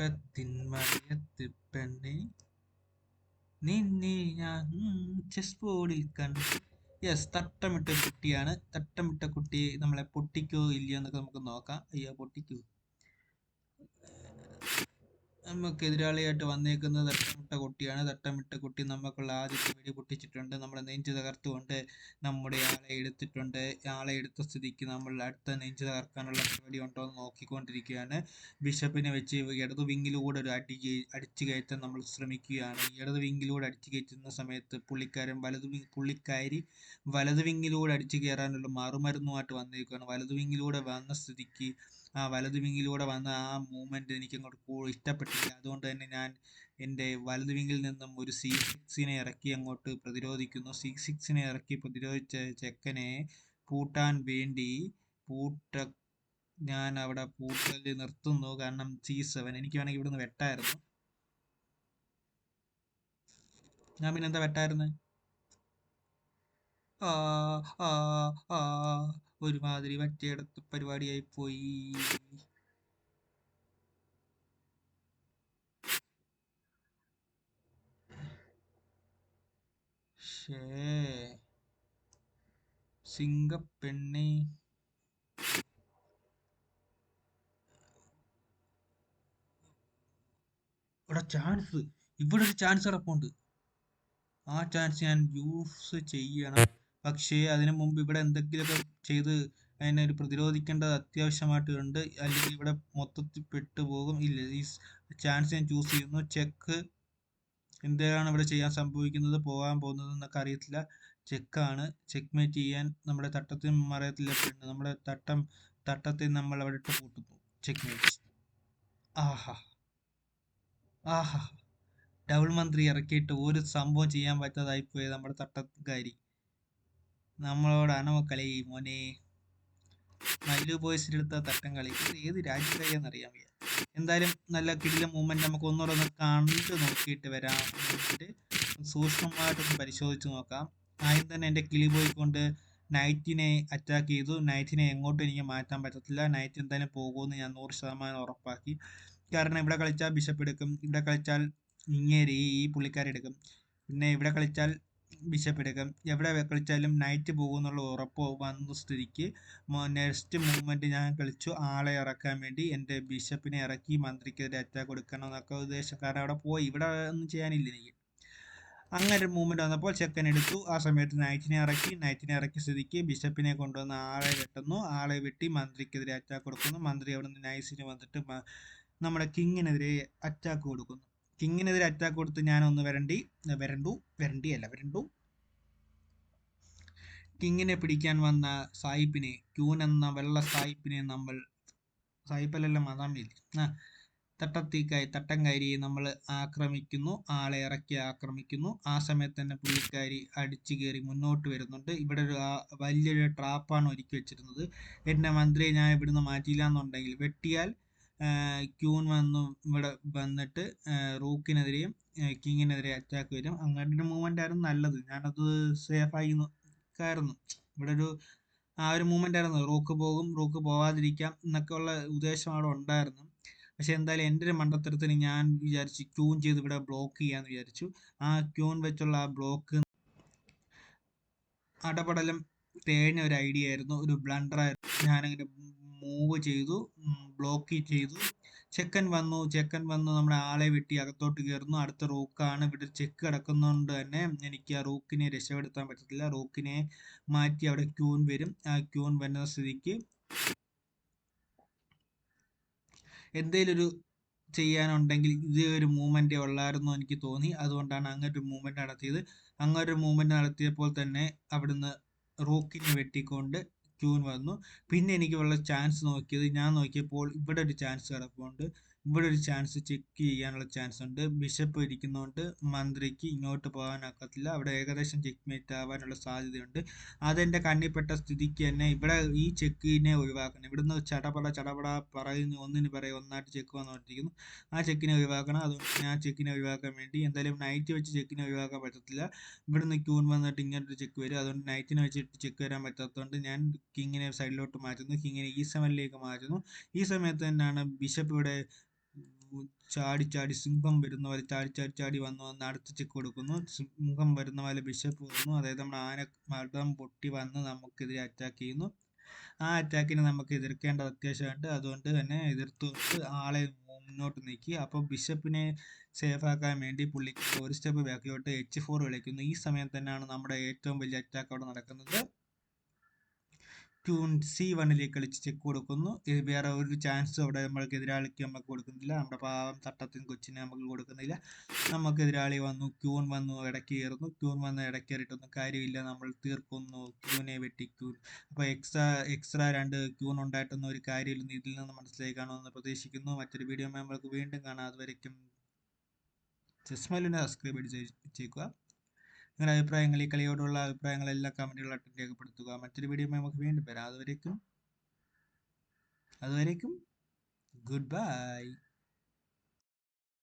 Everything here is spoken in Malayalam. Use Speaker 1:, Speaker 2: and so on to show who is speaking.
Speaker 1: തട്ടത്തിൻ മറിയത്ത് പെണ്ണെ നിന്നെ ഞാൻ ചെസ് ബോർഡിൽ കണ്ടു. യെസ് തട്ടമിട്ട കുട്ടിയാണ്. തട്ടമിട്ട കുട്ടി നമ്മളെ പൊട്ടിക്കോ ഇല്ലയോ എന്നൊക്കെ നമുക്ക് നോക്കാം. അയ്യോ പൊട്ടിക്കോ. നമുക്ക് എതിരാളിയായിട്ട് വന്നേക്കുന്നത് തട്ടമിട്ട കുട്ടിയാണ്. തട്ടമിട്ട കുട്ടി നമുക്കുള്ള ആദ്യത്തെ വെടി പൊട്ടിച്ചിട്ടുണ്ട്. നമ്മളെ നെഞ്ച് തകർത്തുകൊണ്ട് നമ്മുടെ ആളെ എടുത്തിട്ടുണ്ട്. ആളെ എടുത്ത സ്ഥിതിക്ക് നമ്മൾ അടുത്ത നെഞ്ച് തകർക്കാനുള്ള പരിപാടി ഉണ്ടോ എന്ന് നോക്കിക്കൊണ്ടിരിക്കുകയാണ്. ബിഷപ്പിനെ വെച്ച് ഇടതു വിങ്ങിലൂടെ ഒരു അടി അടിച്ചു കയറ്റാൻ നമ്മൾ ശ്രമിക്കുകയാണ്. ഇടതു വിങ്ങിലൂടെ അടിച്ചു കയറ്റുന്ന സമയത്ത് പുള്ളിക്കാരൻ വലതു പുള്ളിക്കാരി വലതു വിങ്ങിലൂടെ അടിച്ചു കയറാനുള്ള മറുമരുന്നുമായിട്ട് വന്നേക്കുകയാണ്. വലതു വിങ്ങിലൂടെ വന്ന സ്ഥിതിക്ക് ആ വലതു വിങ്ങിലൂടെ വന്ന ആ മൂവ്മെന്റ് എനിക്ക് അങ്ങോട്ട് ഇഷ്ടപ്പെട്ടില്ല. അതുകൊണ്ട് തന്നെ ഞാൻ എന്റെ വലതു വിങ്ങിൽ നിന്നും ഒരു സി സിക്സിനെ ഇറക്കി അങ്ങോട്ട് പ്രതിരോധിക്കുന്നു. സി സിക്സിനെ ഇറക്കി പ്രതിരോധിച്ച ചെക്കനെ പൂട്ടാൻ വേണ്ടി പൂട്ട ഞാൻ അവിടെ പൂട്ടൽ നിർത്തുന്നു. കാരണം സി സെവൻ എനിക്ക് വേണമെങ്കിൽ ഇവിടുന്ന് വെട്ടായിരുന്നു. ഞാൻ പിന്നെന്താ വെട്ടായിരുന്നു? ആ ആ ആ ഒരുമാതിരി മറ്റേടത്ത് പരിപാടിയായി പോയി. സിംഗപ്പെണ്ണി. ഇവിടെ ചാൻസ്. ഇവിടെ ഒരു ചാൻസ് കിടപ്പുണ്ട്. ആ ചാൻസ് ഞാൻ യൂസ് ചെയ്യണം. പക്ഷേ അതിനു മുമ്പ് ഇവിടെ എന്തെങ്കിലുമൊക്കെ ചെയ്ത് അതിനെ ഒരു പ്രതിരോധിക്കേണ്ടത് അത്യാവശ്യമായിട്ടുണ്ട് അല്ലെങ്കിൽ ഇവിടെ മൊത്തത്തിൽ പെട്ടുപോകും ഇല്ല ഈ ചാൻസ് ഞാൻ ചൂസ് ചെയ്യുന്നു. ചെക്ക് എന്താണ് ഇവിടെ ചെയ്യാൻ സംഭവിക്കുന്നത് പോകാൻ പോകുന്നത് എന്നൊക്കെ അറിയത്തില്ല. ചെക്കാണ് ചെക്ക് മേറ്റ് ചെയ്യാൻ നമ്മുടെ തട്ടത്തിൽ മറയത്തില്ല പെണ്ണ് നമ്മുടെ തട്ടം തട്ടത്തിൽ നമ്മൾ അവിടെ ഇട്ട് പൂട്ടുന്നു. ചെക്ക് മേറ്റ് ആഹാ. ആഹാ. ഡബിൾ മന്ത്രി ഇറക്കിയിട്ട് ഒരു സംഭവം ചെയ്യാൻ പറ്റാതായി പോയത് നമ്മുടെ തട്ടക്കാരി നമ്മളോട് അനമക്കളി മോനെ. മല്ലു ബോയ്സിന്റെ അടുത്ത തട്ടം കളി. ഇത് ഏത് രാജ്യക്കാരിയാന്ന് അറിയാൻ വയ്യ. എന്തായാലും നല്ല കിടില മൂവ്മെന്റ് നമുക്ക് ഒന്നുകൂടെ ഒന്ന് കണ്ടു നോക്കിയിട്ട് വരാം സൂക്ഷ്മമായിട്ടൊന്ന് പരിശോധിച്ച് നോക്കാം. ആദ്യം തന്നെ എന്റെ കിളി ബോയ് കൊണ്ട് നൈറ്റിനെ അറ്റാക്ക് ചെയ്തു. നൈറ്റിനെ എങ്ങോട്ടും എനിക്ക് മാറ്റാൻ പറ്റത്തില്ല. നൈറ്റ് എന്തായാലും പോകുമെന്ന് ഞാൻ നൂറ് ശതമാനം ഉറപ്പാക്കി. കാരണം ഇവിടെ കളിച്ചാൽ ബിഷപ്പ് എടുക്കും. ഇവിടെ കളിച്ചാൽ ഇങ്ങേരി ഈ പുള്ളിക്കാരെടുക്കും പിന്നെ ഇവിടെ കളിച്ചാൽ ബിഷപ്പ് എടുക്കും എവിടെ കളിച്ചാലും നൈറ്റ് പോകുമെന്നുള്ള ഉറപ്പ് വന്ന സ്ഥിതിക്ക് നെക്സ്റ്റ് മൂവ്മെന്റ് ഞാൻ കളിച്ചു. ആളെ ഇറക്കാൻ വേണ്ടി എന്റെ ബിഷപ്പിനെ ഇറക്കി മന്ത്രിക്കെതിരെ അറ്റാക്ക് കൊടുക്കണം എന്നൊക്കെ ഉദ്ദേശം കാരണം അവിടെ പോയി. ഇവിടെ ഒന്നും ചെയ്യാനില്ല എനിക്ക്. അങ്ങനെ ഒരു മൂവ്മെന്റ് വന്നപ്പോൾ ചെക്കൻ എടുത്തു. ആ സമയത്ത് നൈറ്റിനെ ഇറക്കി. നൈറ്റിനെ ഇറക്കി സ്ഥിതിക്ക് ബിഷപ്പിനെ കൊണ്ടുവന്ന് ആളെ വെട്ടുന്നു. ആളെ വെട്ടി മന്ത്രിക്കെതിരെ അറ്റാക്ക് കൊടുക്കുന്നു. മന്ത്രി അവിടെ നിന്ന് നൈസിന് വന്നിട്ട് നമ്മുടെ കിങ്ങിനെതിരെ അറ്റാക്ക് കൊടുക്കുന്നു. കിങ്ങിനെതിരെ അറ്റാക്ക് കൊടുത്ത് ഞാൻ ഒന്ന് വരണ്ടി വരണ്ടു വരണ്ടി അല്ല വരണ്ടു. കിങ്ങിനെ പിടിക്കാൻ വന്ന സായിപ്പിനെ ക്യൂൻ എന്ന വെള്ള സായിപ്പിനെ നമ്മൾ സായിപ്പല്ലല്ല മതാമില്ലേ ആ തട്ടത്തിക്കായി തട്ടം കയറി നമ്മൾ ആക്രമിക്കുന്നു ആളെ ഇറക്കി ആക്രമിക്കുന്നു. ആ സമയത്ത് തന്നെ പുള്ളിക്കാരി അടിച്ചു കയറി മുന്നോട്ട് വരുന്നുണ്ട്. ഇവിടെ ഒരു വലിയൊരു ട്രാപ്പാണ് ഒരുക്കി വെച്ചിരുന്നത്. എന്റെ മന്ത്രിയെ ഞാൻ ഇവിടുന്ന് മാറ്റിയില്ല എന്നുണ്ടെങ്കിൽ വെട്ടിയാൽ ക്യൂൻ വന്നു ഇവിടെ വന്നിട്ട് റൂക്കിനെതിരെയും കിങ്ങിനെതിരെ അറ്റാക്ക് വരും. അങ്ങനെ ഒരു മൂവ്മെന്റ് ആയിരുന്നു നല്ലത്. ഞാനത് സേഫായി നിൽക്കായിരുന്നു ഇവിടെ ഒരു ആ ഒരു മൂവ്മെന്റ് ആയിരുന്നു. റൂക്ക് പോകും റൂക്ക് പോവാതിരിക്കാം എന്നൊക്കെ ഉള്ള ഉദ്ദേശം അവിടെ ഉണ്ടായിരുന്നു. പക്ഷെ എന്തായാലും എന്റെ ഒരു മണ്ടത്തരത്തിന് ഞാൻ വിചാരിച്ചു ക്യൂൺ ചെയ്ത് ഇവിടെ ബ്ലോക്ക് ചെയ്യാന്ന് വിചാരിച്ചു. ആ ക്യൂൺ വെച്ചുള്ള ആ ബ്ലോക്ക് അടപടലം തേഞ്ഞ ഒരു ഐഡിയ ആയിരുന്നു. ഒരു ബ്ലണ്ടർ ആയിരുന്നു. ഞാനങ്ങനെ മൂവ് ചെയ്തു. ബ്ലോക്ക് ചെയ്തു. ചെക്കൻ വന്നു. ചെക്കൻ വന്നു. നമ്മുടെ ആളെ വെട്ടി അകത്തോട്ട് കയറുന്നു. അടുത്ത റൂക്കാണ് ഇവിടെ ചെക്ക് കിടക്കുന്നതുകൊണ്ട് തന്നെ എനിക്ക് ആ റൂക്കിനെ രക്ഷപ്പെടുത്താൻ പറ്റത്തില്ല. റൂക്കിനെ മാറ്റി അവിടെ ക്യൂൺ വരും. ആ ക്യൂൺ വരുന്ന സ്ഥിതിക്ക് എന്തെങ്കിലും ഒരു ചെയ്യാനുണ്ടെങ്കിൽ ഇത് ഒരു മൂവ്മെന്റ് ഉള്ളായിരുന്നു എനിക്ക് തോന്നി. അതുകൊണ്ടാണ് അങ്ങനെ ഒരു മൂവ്മെന്റ് നടത്തിയത്. അങ്ങനെ ഒരു മൂവ്മെന്റ് നടത്തിയപ്പോൾ തന്നെ അവിടുന്ന് റൂക്കിനെ വെട്ടിക്കൊണ്ട് ക്യൂൻ വന്നു. പിന്നെ എനിക്ക് ഉള്ള ചാൻസ് നോക്കിയത് ഞാൻ നോക്കിയപ്പോൾ ഇവിടെ ഒരു ചാൻസ് കിടപ്പുണ്ട്. ഇവിടെ ഒരു ചാൻസ് ചെക്ക് ചെയ്യാനുള്ള ചാൻസ് ഉണ്ട്. ബിഷപ്പ് ഇരിക്കുന്നതുകൊണ്ട് മന്ത്രിക്ക് ഇങ്ങോട്ട് പോകാനാക്കത്തില്ല അവിടെ ഏകദേശം ചെക്ക് മേറ്റ് ആവാനുള്ള സാധ്യതയുണ്ട്. അതെന്റെ കണ്ണിപ്പെട്ട സ്ഥിതിക്ക് തന്നെ ഇവിടെ ഈ ചെക്കിനെ ഒഴിവാക്കണം. ഇവിടുന്ന് ചടപട ചടപട പറയുന്നു ഒന്നിന് പറയും ഒന്നായിട്ട് ചെക്ക് വന്നുകൊണ്ടിരിക്കുന്നു. ആ ചെക്കിനെ ഒഴിവാക്കണം. അതുകൊണ്ട് ഞാൻ ചെക്കിനെ ഒഴിവാക്കാൻ വേണ്ടി എന്തായാലും നൈറ്റ് വെച്ച് ചെക്കിനെ ഒഴിവാക്കാൻ പറ്റത്തില്ല. ഇവിടുന്ന് ക്യൂൺ വന്നിട്ട് ഇങ്ങനൊരു ചെക്ക് വരും. അതുകൊണ്ട് നൈറ്റിനെ വെച്ചിട്ട് ചെക്ക് വരാൻ പറ്റാത്തതുകൊണ്ട് ഞാൻ കിങ്ങിനെ സൈഡിലോട്ട് മാറ്റുന്നു. കിങ്ങിനെ ഈ സെവനിലേക്ക് മാറ്റുന്നു. ഈ സമയത്ത് തന്നെയാണ് ബിഷപ്പ് ഇവിടെ ചാടി ചാടി സിംഹം വരുന്ന പോലെ ചാടി ചാടി ചാടി വന്ന്. വന്ന് അടുത്തിച്ച് കൊടുക്കുന്നു. സിംഹം വരുന്ന പോലെ ബിഷപ്പ് വരുന്നു അതായത് നമ്മുടെ ആന മർദ്ദം പൊട്ടി വന്ന് നമുക്കെതിരെ അറ്റാക്ക് ചെയ്യുന്നു. ആ അറ്റാക്കിനെ നമുക്ക് എതിർക്കേണ്ടത് അത്യാവശ്യമുണ്ട്. അതുകൊണ്ട് തന്നെ എതിർത്തു ആളെ മുന്നോട്ട് നീക്കി. അപ്പോൾ ബിഷപ്പിനെ സേഫ് ആക്കാൻ വേണ്ടി പുള്ളിക്ക് ഒരു സ്റ്റെപ്പ് ബാക്കിലോട്ട് എച്ച് ഫോർ കളിക്കുന്നു ഈ സമയം തന്നെയാണ് നമ്മുടെ ഏറ്റവും വലിയ അറ്റാക്ക് അവിടെ നടക്കുന്നത്. ട്യൂൺ സി വണ്ണിലേക്ക് കളിച്ച് ചെക്ക് കൊടുക്കുന്നു. വേറെ ഒരു ചാൻസ് അവിടെ നമ്മൾക്ക് എതിരാളിക്ക് നമുക്ക് കൊടുക്കുന്നില്ല. നമ്മുടെ പാവം തട്ടത്തിന് കൊച്ചിനെ നമുക്ക് കൊടുക്കുന്നില്ല. നമുക്ക് എതിരാളി വന്നു ക്യൂൺ വന്നു ഇടയ്ക്ക് കയറുന്നു. ക്യൂൺ വന്ന് ഇടയ്ക്ക് കയറിയിട്ടൊന്നും കാര്യമില്ല. നമ്മൾ തീർക്കുന്നു. ക്യൂനെ വെട്ടി ക്യൂൺ അപ്പോൾ എക്സ്ട്രാ എക്സ്ട്രാ രണ്ട് ക്യൂൺ ഉണ്ടായിട്ടൊന്നും ഒരു കാര്യമില്ല ഇതിൽ നിന്ന് മനസ്സിലായി കാണുമെന്ന് പ്രതീക്ഷിക്കുന്നു. മറ്റൊരു വീഡിയോ നമ്മൾക്ക് വീണ്ടും കാണാം. അതുവരയ്ക്കും ചെസ്മലിനെ സബ്സ്ക്രൈബ് ചെയ്തേക്കുക നിങ്ങളുടെ അഭിപ്രായങ്ങൾ ഈ കളിയോടുള്ള അഭിപ്രായങ്ങളെല്ലാം കമന്റുകളായിട്ട് രേഖപ്പെടുത്തുക. മറ്റൊരു വീഡിയോ നമുക്ക് വീണ്ടും വരാം. അതുവരേക്കും അതുവരേക്കും ഗുഡ് ബൈ